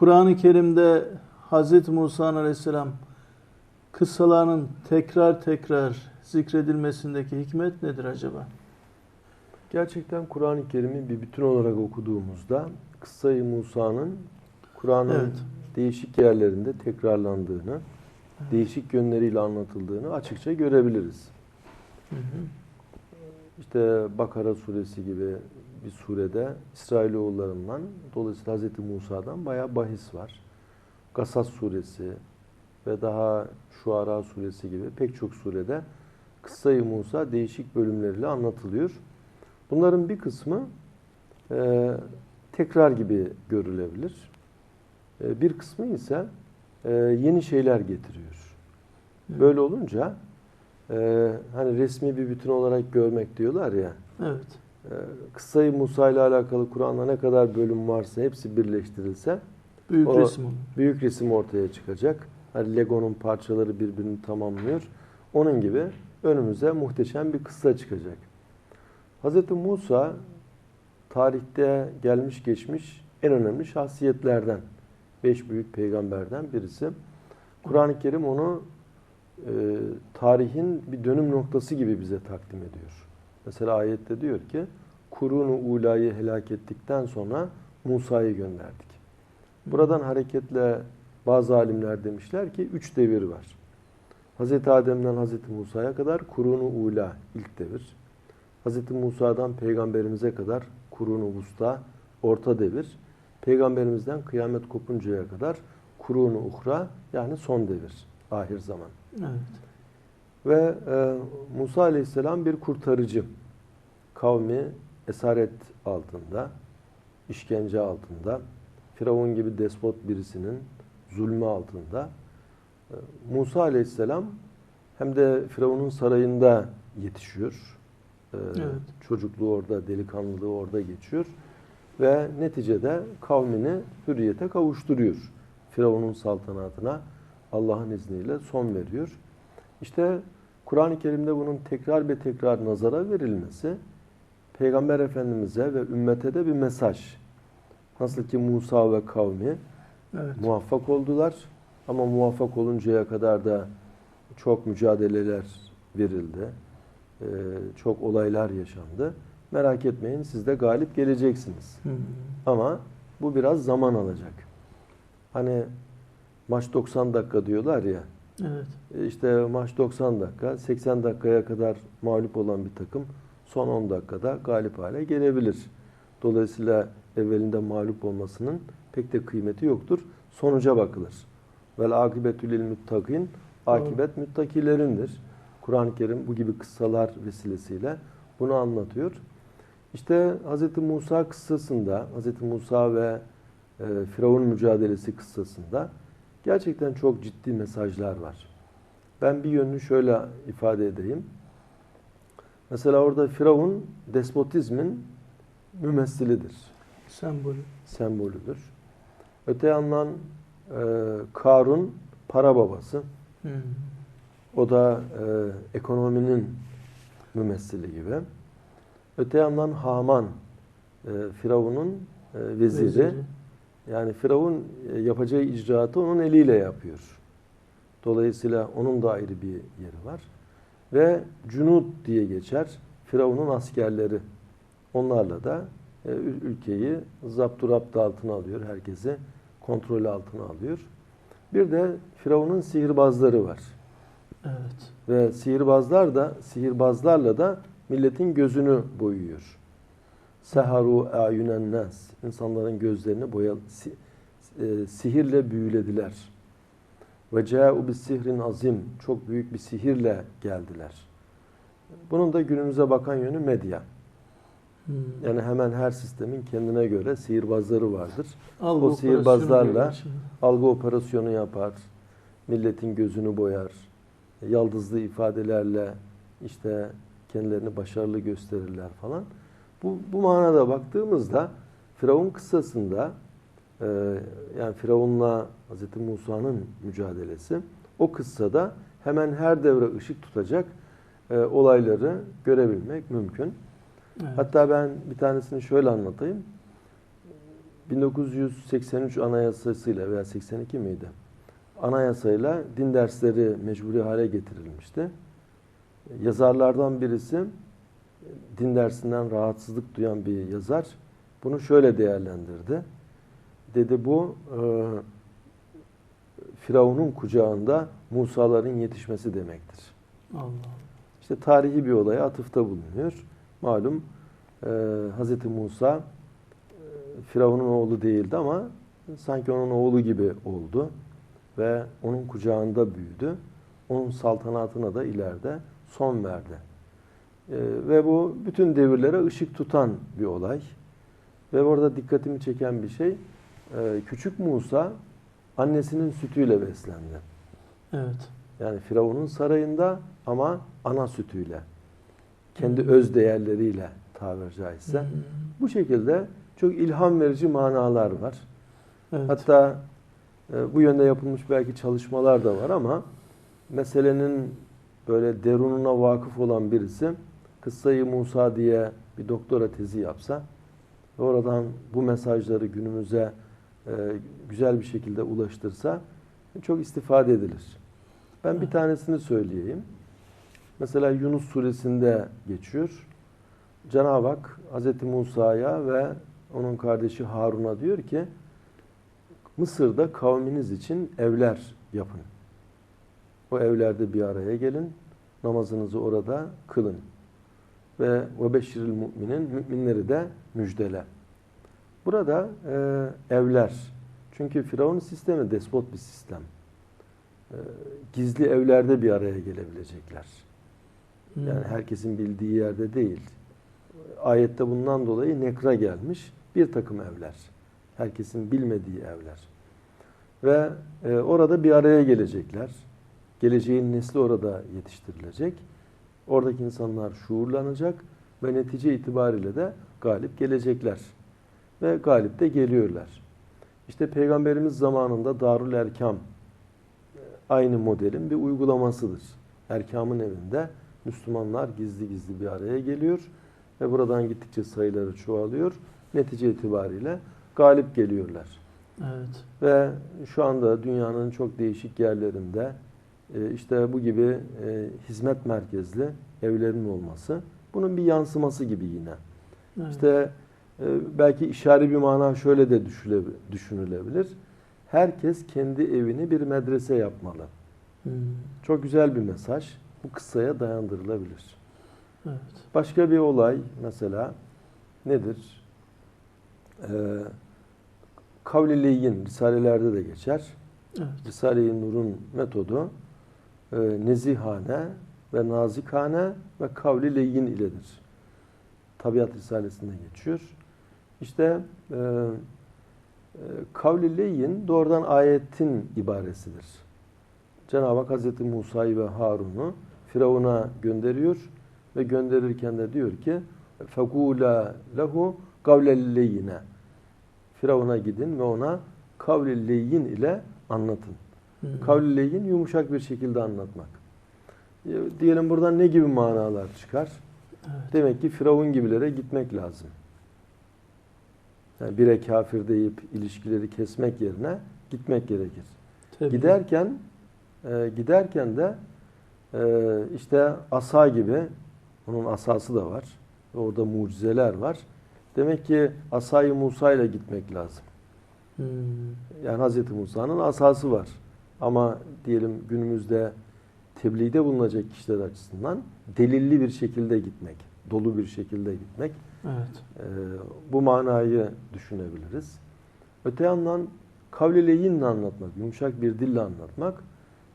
Kur'an-ı Kerim'de Hz. Musa Aleyhisselam kıssalarının tekrar tekrar zikredilmesindeki hikmet nedir acaba? Gerçekten Kur'an-ı Kerim'i bir bütün olarak okuduğumuzda Kıssa-i Musa'nın Kur'an'ın Evet. değişik yerlerinde tekrarlandığını, değişik yönleriyle anlatıldığını açıkça görebiliriz. Hı hı. İşte Bakara suresi gibi bir surede İsrailoğullarından dolayısıyla Hz. Musa'dan bayağı bahis var. Gasas suresi ve daha Şuara suresi gibi pek çok surede Kıssa-i Musa değişik bölümleriyle anlatılıyor. Bunların bir kısmı e, tekrar gibi görülebilir. E, bir kısmı ise e, yeni şeyler getiriyor. Böyle olunca e, hani resmi bir bütün olarak görmek diyorlar ya. Evet. E, Kıssa-i Musa ile alakalı Kur'an'da ne kadar bölüm varsa hepsi birleştirilse Büyük O- resim olur. büyük resim ortaya çıkacak. Hani Lego'nun parçaları birbirini tamamlıyor. Onun gibi önümüze muhteşem bir kıssa çıkacak. Hz. Musa tarihte gelmiş geçmiş en önemli şahsiyetlerden. Beş büyük peygamberden birisi. Kur'an-ı Kerim onu e, tarihin bir dönüm noktası gibi bize takdim ediyor. Mesela ayette diyor ki Kurunu ulayı helak ettikten sonra Musa'yı gönderdik. Buradan hareketle bazı alimler demişler ki üç devir var. Hz. Adem'den Hz. Musa'ya kadar kurunu ula ilk devir. Hz. Musa'dan peygamberimize kadar kurunu vusta orta devir. Peygamberimizden kıyamet kopuncaya kadar kurunu uhra yani son devir. Ahir zaman. Evet. Ve e, Musa Aleyhisselam bir kurtarıcı. Kavmi esaret altında, işkence altında, Firavun gibi despot birisinin zulmü altında. E, Musa Aleyhisselam hem de Firavun'un sarayında yetişiyor. E, Evet. Çocukluğu orada, delikanlılığı orada geçiyor. Ve neticede kavmini hürriyete kavuşturuyor. Firavun'un saltanatına Allah'ın izniyle son veriyor. İşte Kur'an-ı Kerim'de bunun tekrar ve tekrar nazara verilmesi Peygamber Efendimiz'e ve ümmete de bir mesaj. Nasıl ki Musa ve kavmi Evet. muvaffak oldular ama muvaffak oluncaya kadar da çok mücadeleler verildi. Ee, çok olaylar yaşandı. Merak etmeyin siz de galip geleceksiniz. Hı. Ama bu biraz zaman alacak. Hani maç 90 dakika diyorlar ya. Evet. E İşte maç 90 dakika, 80 dakikaya kadar mağlup olan bir takım son 10 dakikada galip hale gelebilir. Dolayısıyla evvelinde mağlup olmasının pek de kıymeti yoktur. Sonuca bakılır. Vel akibetü lil muttakin. Akibet müttakilerindir. Kur'an-ı Kerim bu gibi kıssalar vesilesiyle bunu anlatıyor. İşte Hz. Musa kıssasında, Hz. Musa ve e, Firavun mücadelesi kıssasında gerçekten çok ciddi mesajlar var. Ben bir yönünü şöyle ifade edeyim. Mesela orada Firavun despotizmin mümessilidir, Sembolü. sembolüdür. Öte yandan e, Karun para babası. Hı. O da e, ekonominin mümessili gibi. Öte yandan Haman, e, Firavun'un e, veziri. Veziri. Yani Firavun e, yapacağı icraatı onun eliyle yapıyor. Dolayısıyla onun da ayrı bir yeri var. Ve Cunud diye geçer. Firavun'un askerleri. Onlarla da e, ül- ülkeyi zapturapt altına alıyor. Herkesi kontrol altına alıyor. Bir de Firavun'un sihirbazları var. Evet. Ve sihirbazlar da sihirbazlarla da milletin gözünü boyuyor. Seharu ayunen nas. İnsanların gözlerini boya si- e, sihirle büyülediler. Ve ca'u bis sihrin azim. Çok büyük bir sihirle geldiler. Bunun da günümüze bakan yönü medya. Hı. Yani hemen her sistemin kendine göre sihirbazları vardır. Algı o sihirbazlarla şimdi. algı operasyonu yapar, milletin gözünü boyar, yaldızlı ifadelerle işte kendilerini başarılı gösterirler falan. Bu, bu manada baktığımızda Firavun kıssasında e, yani Firavun'la Hz. Musa'nın mücadelesi o kıssada hemen her devre ışık tutacak e, olayları görebilmek mümkün. Evet. Hatta ben bir tanesini şöyle anlatayım. 1983 anayasasıyla veya 82 miydi? Anayasayla din dersleri mecburi hale getirilmişti. Yazarlardan birisi din dersinden rahatsızlık duyan bir yazar bunu şöyle değerlendirdi. Dedi bu e, Firavun'un kucağında Musa'ların yetişmesi demektir. Allah. İşte tarihi bir olaya atıfta bulunuyor. Malum e, Hz. Musa e, Firavun'un oğlu değildi ama sanki onun oğlu gibi oldu ve onun kucağında büyüdü. Onun saltanatına da ileride son verdi. E, ve bu bütün devirlere ışık tutan bir olay. Ve orada dikkatimi çeken bir şey, e, küçük Musa annesinin sütüyle beslendi. Evet. Yani Firavun'un sarayında ama ana sütüyle, kendi öz değerleriyle tabiri caizse. Hı. Bu şekilde çok ilham verici manalar var. Evet. Hatta e, bu yönde yapılmış belki çalışmalar da var ama meselenin böyle derununa vakıf olan birisi Kıssayı Musa diye bir doktora tezi yapsa ve oradan bu mesajları günümüze e, güzel bir şekilde ulaştırsa çok istifade edilir. Ben bir tanesini söyleyeyim. Mesela Yunus suresinde geçiyor. Cenab-ı Hak Hz. Musa'ya ve onun kardeşi Harun'a diyor ki Mısır'da kavminiz için evler yapın. O evlerde bir araya gelin. Namazınızı orada kılın. Ve ve beşiril müminin müminleri de müjdele. Burada e, evler. Çünkü Firavun sistemi despot bir sistem. E, gizli evlerde bir araya gelebilecekler. Hı. Yani herkesin bildiği yerde değil. Ayette bundan dolayı nekra gelmiş bir takım evler. Herkesin bilmediği evler. Ve e, orada bir araya gelecekler. Geleceğin nesli orada yetiştirilecek. Oradaki insanlar şuurlanacak ve netice itibariyle de galip gelecekler. Ve galip de geliyorlar. İşte Peygamberimiz zamanında Darül Erkam e, aynı modelin bir uygulamasıdır. Erkam'ın evinde Müslümanlar gizli gizli bir araya geliyor ve buradan gittikçe sayıları çoğalıyor. Netice itibariyle galip geliyorlar. Evet. Ve şu anda dünyanın çok değişik yerlerinde işte bu gibi e, hizmet merkezli evlerin olması bunun bir yansıması gibi yine. Evet. İşte e, belki işari bir mana şöyle de düşünülebilir. Herkes kendi evini bir medrese yapmalı. Hı. Çok güzel bir mesaj. Bu kıssaya dayandırılabilir. Evet. Başka bir olay mesela nedir? Ee, Kavli Leyyin Risalelerde de geçer. Evet. Risale-i Nur'un metodu e, nezihane ve nazikane ve kavli leyyin iledir. Tabiat Risalesi'nde geçiyor. İşte e, e, kavli leyyin doğrudan ayetin ibaresidir. Cenab-ı Hak Hazreti Musa'yı ve Harun'u Firavun'a gönderiyor ve gönderirken de diyor ki fekula lehu leyyine Firavun'a gidin ve ona kavli leyyin ile anlatın. Kavli leyyin yumuşak bir şekilde anlatmak. E, Diyelim buradan ne gibi manalar çıkar? Evet. Demek ki Firavun gibilere gitmek lazım. Yani bire kafir deyip ilişkileri kesmek yerine gitmek gerekir. Tabii. Giderken e, giderken de e, işte asa gibi onun asası da var. Orada mucizeler var. Demek ki asayı Musa ile gitmek lazım. Hı. Yani Hz. Musa'nın asası var. Ama diyelim günümüzde tebliğde bulunacak kişiler açısından delilli bir şekilde gitmek, dolu bir şekilde gitmek. Evet. e, bu manayı düşünebiliriz. Öte yandan kavli leyinle anlatmak, yumuşak bir dille anlatmak.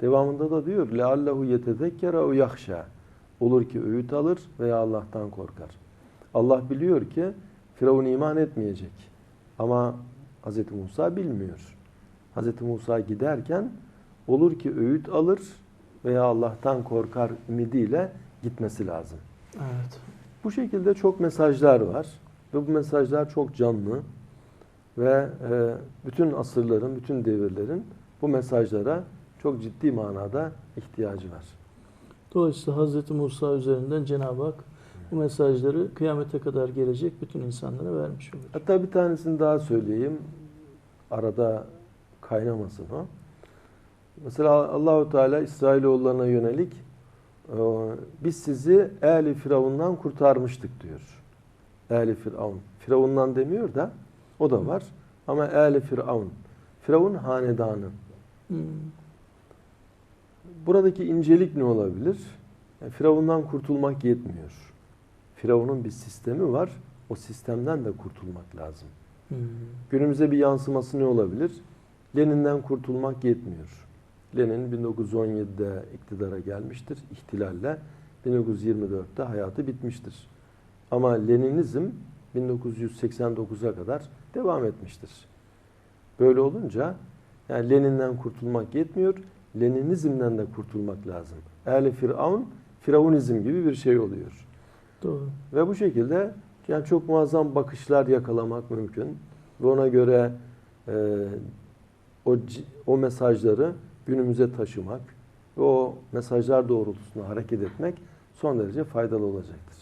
Devamında da diyor leallehu yetezekkere o yahşa. Olur ki öğüt alır veya Allah'tan korkar. Allah biliyor ki Firavun iman etmeyecek. Ama Hz. Musa bilmiyor. Hz. Musa giderken olur ki öğüt alır veya Allah'tan korkar ümidiyle gitmesi lazım. Evet. Bu şekilde çok mesajlar var ve bu mesajlar çok canlı ve e, bütün asırların, bütün devirlerin bu mesajlara çok ciddi manada ihtiyacı var. Dolayısıyla Hz. Musa üzerinden Cenab-ı Hak bu mesajları kıyamete kadar gelecek bütün insanlara vermiş olur. Hatta bir tanesini daha söyleyeyim. Arada kaynamasın o. Mesela Allahu Teala İsrailoğullarına yönelik e, biz sizi Eli Firavun'dan kurtarmıştık diyor. Eli Firavun. Firavun'dan demiyor da o da var. Ama Eli Firavun. Firavun hanedanı. Hmm. Buradaki incelik ne olabilir? Yani Firavundan kurtulmak yetmiyor. Firavun'un bir sistemi var. O sistemden de kurtulmak lazım. Hmm. Günümüze bir yansıması ne olabilir? Lenin'den kurtulmak yetmiyor. Lenin 1917'de iktidara gelmiştir ihtilalle. 1924'te hayatı bitmiştir. Ama Leninizm 1989'a kadar devam etmiştir. Böyle olunca yani Lenin'den kurtulmak yetmiyor. Leninizmden de kurtulmak lazım. Ehli Firavun, Firavunizm gibi bir şey oluyor. Doğru. Ve bu şekilde yani çok muazzam bakışlar yakalamak mümkün. Ve ona göre e, o, o mesajları günümüze taşımak ve o mesajlar doğrultusunda hareket etmek son derece faydalı olacaktır.